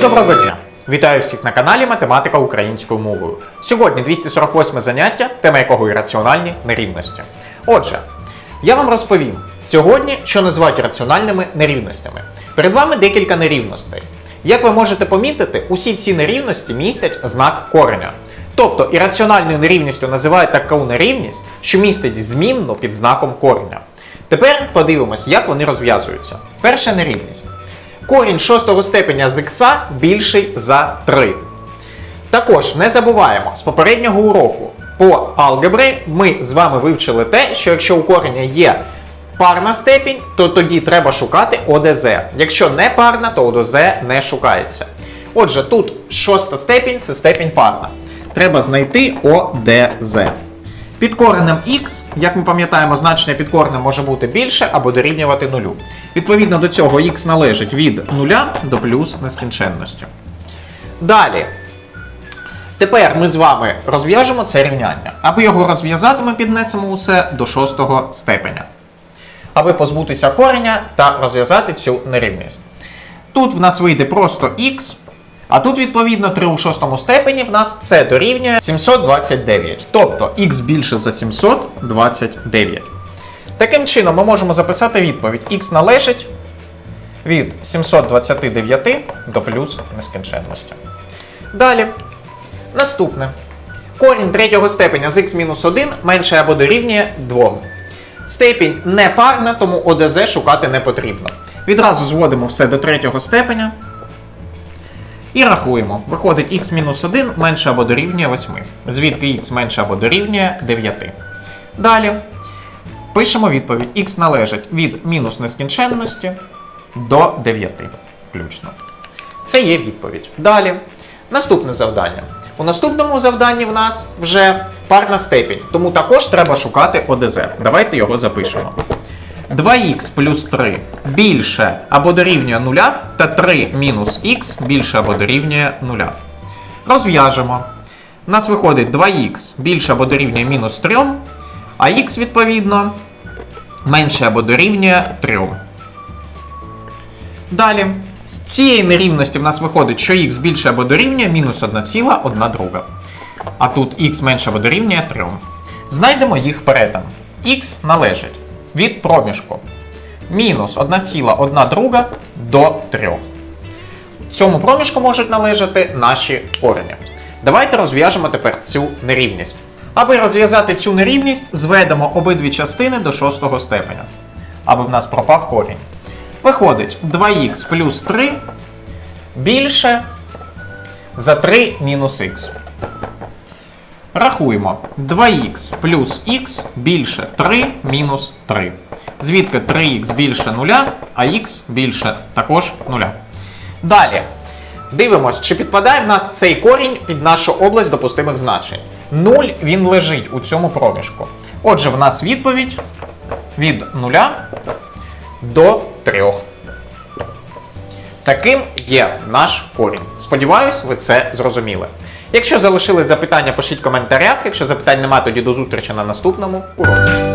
Доброго дня! Вітаю всіх на каналі Математика українською мовою. Сьогодні 248 заняття, тема якого ірраціональні нерівності. Отже, я вам розповім сьогодні, що називають раціональними нерівностями. Перед вами декілька нерівностей. Як ви можете помітити, усі ці нерівності містять знак кореня. Тобто ірраціональною нерівністю називають таку нерівність, що містить змінну під знаком кореня. Тепер подивимось, як вони розв'язуються. Перша нерівність. Корінь шостого степеня з х більший за 3. Також не забуваємо, з попереднього уроку по алгебри ми з вами вивчили те, що якщо у кореня є парна степінь, то тоді треба шукати ОДЗ. Якщо не парна, то ОДЗ не шукається. Отже, тут шоста степінь це степінь парна. Треба знайти ОДЗ. Під коренем х, як ми пам'ятаємо, значення під коренем може бути більше або дорівнювати нулю. Відповідно до цього х належить від нуля до плюс нескінченності. Далі. Тепер ми з вами розв'яжемо це рівняння. Аби його розв'язати, ми піднесемо усе до шостого степеня. Аби позбутися кореня та розв'язати цю нерівність. Тут в нас вийде просто х, а тут, відповідно, 3 у шостому степені в нас це дорівнює 729. Тобто х більше за 729. Таким чином, ми можемо записати відповідь: х належить від 729 до плюс нескінченності. Далі. Наступне. Корінь третього степеня з х-1 менше або дорівнює 2. Степінь не парна, тому ОДЗ шукати не потрібно. Відразу зводимо все до третього степеня. І рахуємо. Виходить х-1 менше або дорівнює 8. Звідки х менше або дорівнює 9. Далі. Пишемо відповідь. х належить від мінус нескінченності до 9 включно. Це є відповідь. Далі. Наступне завдання. У наступному завданні в нас вже парна степінь, тому також треба шукати ОДЗ. Давайте його запишемо. 2х плюс 3 більше або дорівнює 0, та 3 мінус х більше або дорівнює 0. Розв'яжемо. У нас виходить 2х більше або дорівнює мінус 3, а х, відповідно, менше або дорівнює 3. Далі. З цієї нерівності в нас виходить, що х більше або дорівнює мінус 1,1 друга. А тут х менше або дорівнює 3. Знайдемо їх перетин. х належить від проміжку мінус 1,1 друга до 3. Цьому проміжку можуть належати наші корені. Давайте розв'яжемо тепер цю нерівність. Аби розв'язати цю нерівність, зведемо обидві частини до шостого степеня, аби в нас пропав корінь. Виходить 2х плюс 3 більше за 3 мінус х. Рахуємо 2х плюс х більше 3 мінус 3. Звідки 3х більше 0, а х більше також 0. Далі. Дивимось, чи підпадає в нас цей корінь під нашу область допустимих значень. 0 він лежить у цьому проміжку. Отже, в нас відповідь від 0 до 3. Таким є наш корінь. Сподіваюсь, ви це зрозуміли. Якщо залишились запитання, пишіть в коментарях. Якщо запитань немає, тоді до зустрічі на наступному уроці.